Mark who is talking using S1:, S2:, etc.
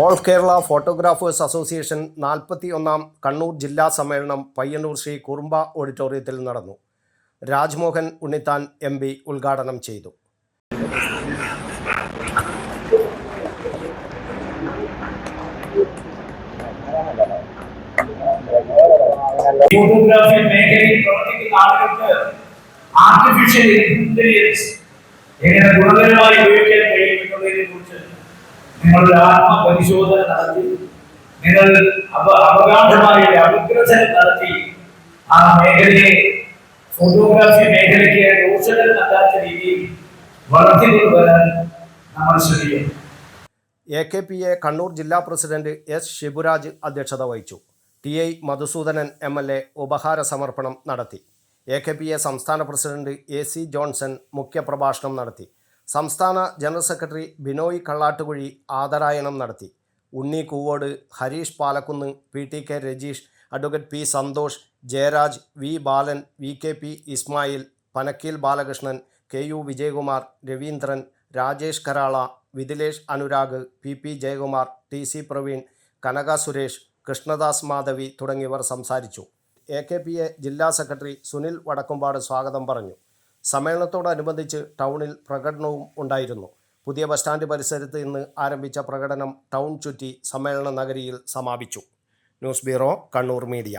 S1: All Kerala photographers association നാൽപ്പത്തി ഒന്നാം കണ്ണൂർ ജില്ലാ സമ്മേളനം പയ്യന്നൂർ ശ്രീ കുറുമ്പ ഓഡിറ്റോറിയത്തിൽ നടന്നു. രാജ്മോഹൻ ഉണ്ണിത്താൻ എം ഉദ്ഘാടനം ചെയ്തു.
S2: ഫോട്ടോഗ്രാഫി മേഖലയിൽ പ്രവർത്തിക്കുന്ന ആളുകൾക്ക് ആർട്ടിഫിഷ്യൽ ഇന്റലിജൻസ് എങ്ങനെ ഗുണകരമായി ഉപയോഗിക്കാൻ കഴിയും എന്നുള്ളതിനെ കുറിച്ച് നിങ്ങളുടെ ആത്മപരിശോധന നടത്തി നിങ്ങൾ അവ അവഗാഢമായ ഒരു നടത്തി ആ മേഖലയെ ഫോട്ടോഗ്രാഫി മേഖലയ്ക്ക് ദോഷകരം നൽകാത്ത രീതിയിൽ വളർത്തിക്കൊണ്ടുവരാൻ നമ്മൾ ശ്രമിക്കുന്നു.
S1: A K P A Kannur ജില്ലാ പ്രസിഡന്റ് എസ് ശിബുരാജ് അധ്യക്ഷത വഹിച്ചു. T I Madhusoodanan M L A ഉപഹാര സമർപ്പണം നടത്തി. എ കെ പി എ സംസ്ഥാന പ്രസിഡന്റ് എ സി ജോൺസൺ മുഖ്യപ്രഭാഷണം നടത്തി. സംസ്ഥാന ജനറൽ സെക്രട്ടറി ബിനോയ് കള്ളാട്ടുകുഴി ആദരായണം നടത്തി. Unni Koovode Hareesh Palakkunnu P T K Rajeesh advocate P Santhosh Jayaraj V Balan V K P Ismail Panakkeel Balakrishnan K U Vijayakumar Raveendran Rajesh Karala Vidilesh Anurag P P Jayakumar T C Praveen Kanaka Suresh Krishnadas Madhavi തുടങ്ങിയവർ സംസാരിച്ചു. A K P A ജില്ലാ secretary Sunil Vadakkumpad സ്വാഗതം പറഞ്ഞു. സമ്മേളനത്തോടനുബന്ധിച്ച് ടൗണിൽ പ്രകടനവും ഉണ്ടായിരുന്നു. പുതിയ bus stand പരിസരത്ത് ഇന്ന് ആരംഭിച്ച പ്രകടനം ടൗൺ ചുറ്റി സമ്മേളന നഗരിയിൽ സമാപിച്ചു. News bureau Kannur media.